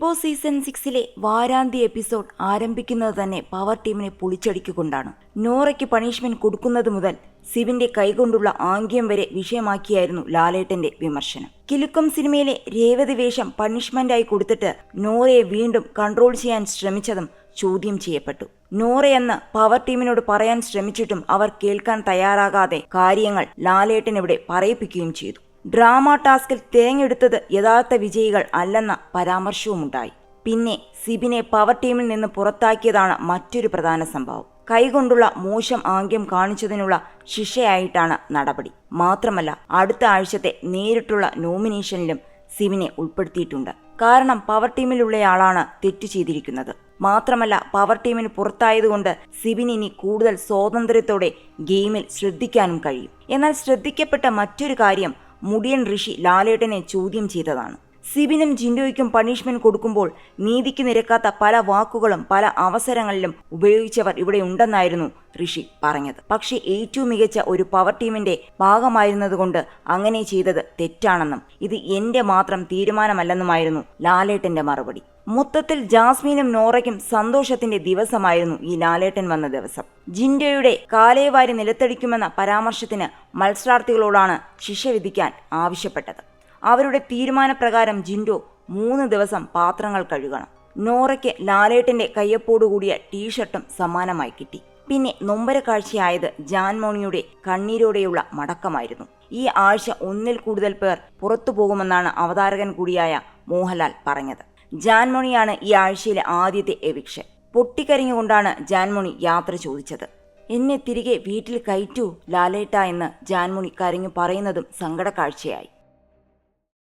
Boss season സിക്സിലെ വാരാന്ത്യ episode ആരംഭിക്കുന്നത് തന്നെ പവർ ടീമിനെ പൊളിച്ചടിക്കൊണ്ടാണ് നോറയ്ക്ക് പണിഷ്മെന്റ് കൊടുക്കുന്നത് മുതൽ സിവിന്റെ കൈകൊണ്ടുള്ള ആംഗ്യം വരെ വിഷയമാക്കിയായിരുന്നു ലാലേട്ടന്റെ വിമർശനം. കിലുക്കം സിനിമയിലെ രേവതി വേഷം പണിഷ്മെന്റായി കൊടുത്തിട്ട് നോറയെ വീണ്ടും കൺട്രോൾ ചെയ്യാൻ ശ്രമിച്ചതും ചോദ്യം ചെയ്യപ്പെട്ടു. നോറയെന്ന് പവർ ടീമിനോട് പറയാൻ ശ്രമിച്ചിട്ടും അവർ കേൾക്കാൻ തയ്യാറാകാതെ കാര്യങ്ങൾ ലാലേട്ടൻ ഇവിടെ പറയിപ്പിക്കുകയും ചെയ്തു. ഡ്രാമ ടാസ്കിൽ തേങ്ങെടുത്തത് യഥാർത്ഥ വിജയികൾ അല്ലെന്ന പരാമർശവുമുണ്ടായി. പിന്നെ സിബിനെ പവർ ടീമിൽ നിന്ന് പുറത്താക്കിയതാണ് മറ്റൊരു പ്രധാന സംഭവം. കൈകൊണ്ടുള്ള മോശം ആംഗ്യം കാണിച്ചതിനുള്ള ശിക്ഷയായിട്ടാണ് നടപടി. മാത്രമല്ല അടുത്ത ആഴ്ചത്തെ നേരിട്ടുള്ള നോമിനേഷനിലും സിബിനെ ഉൾപ്പെടുത്തിയിട്ടുണ്ട്. കാരണം പവർ ടീമിലുള്ളയാളാണ് തെറ്റു ചെയ്തിരിക്കുന്നത്. മാത്രമല്ല പവർ ടീമിന് പുറത്തായതുകൊണ്ട് സിബിന് ഇനി കൂടുതൽ സ്വാതന്ത്ര്യത്തോടെ ഗെയിമിൽ ശ്രദ്ധിക്കാനും കഴിയും. എന്നാൽ ശ്രദ്ധിക്കപ്പെട്ട മറ്റൊരു കാര്യം മുടിയൻ ഋഷി ലാലേട്ടനെ ചോദ്യം ചെയ്തതാണ് സിബിനും ജിൻഡോയ്ക്കും പണിഷ്മെന്റ് കൊടുക്കുമ്പോൾ നീതിക്ക് നിരക്കാത്ത പല വാക്കുകളും പല അവസരങ്ങളിലും ഉപയോഗിച്ചവർ ഇവിടെ ഉണ്ടെന്നായിരുന്നു ഋഷി പറഞ്ഞത്. പക്ഷേ ഏറ്റവും മികച്ച ഒരു പവർ ടീമിന്റെ ഭാഗമായിരുന്നതുകൊണ്ട് അങ്ങനെ ചെയ്തത് തെറ്റാണെന്നും ഇത് എന്റെ മാത്രം തീരുമാനമല്ലെന്നുമായിരുന്നു ലാലേട്ടന്റെ മറുപടി. മൊത്തത്തിൽ ജാസ്മീനും നോറയ്ക്കും സന്തോഷത്തിന്റെ ദിവസമായിരുന്നു ഈ ലാലേട്ടൻ വന്ന ദിവസം. ജിൻഡോയുടെ കാലേവാരി നിലത്തടിക്കുമെന്ന പരാമർശത്തിന് മത്സരാർത്ഥികളോടാണ് ശിക്ഷ വിധിക്കാൻ ആവശ്യപ്പെട്ടത്. അവരുടെ തീരുമാനപ്രകാരം ജിൻഡോ മൂന്ന് ദിവസം പാത്രങ്ങൾ കഴുകണം. നോറയ്ക്ക് ലാലേട്ടന്റെ കയ്യൊപ്പോടുകൂടിയ ടീഷർട്ടും സമ്മാനമായി കിട്ടി. പിന്നെ നൊമ്പര കാഴ്ചയായത് ജാൻമോണിയുടെ കണ്ണീരോടെയുള്ള മടക്കമായിരുന്നു. ഈ ആഴ്ച ഒന്നിൽ കൂടുതൽ പേർ പുറത്തു പോകുമെന്നാണ് അവതാരകൻ കൂടിയായ മോഹൻലാൽ പറഞ്ഞത്. ജാൻമോണിയാണ് ഈ ആഴ്ചയിലെ ആദ്യത്തെ എവിക്ഷൻ. പൊട്ടിക്കരിഞ്ഞുകൊണ്ടാണ് ജാൻമോണി യാത്ര ചോദിച്ചത്. എന്നെ തിരികെ വീട്ടിൽ കയറ്റൂ ലാലേട്ട എന്ന് ജാൻമോണി കരഞ്ഞു പറയുന്നതും സങ്കട കാഴ്ചയായി.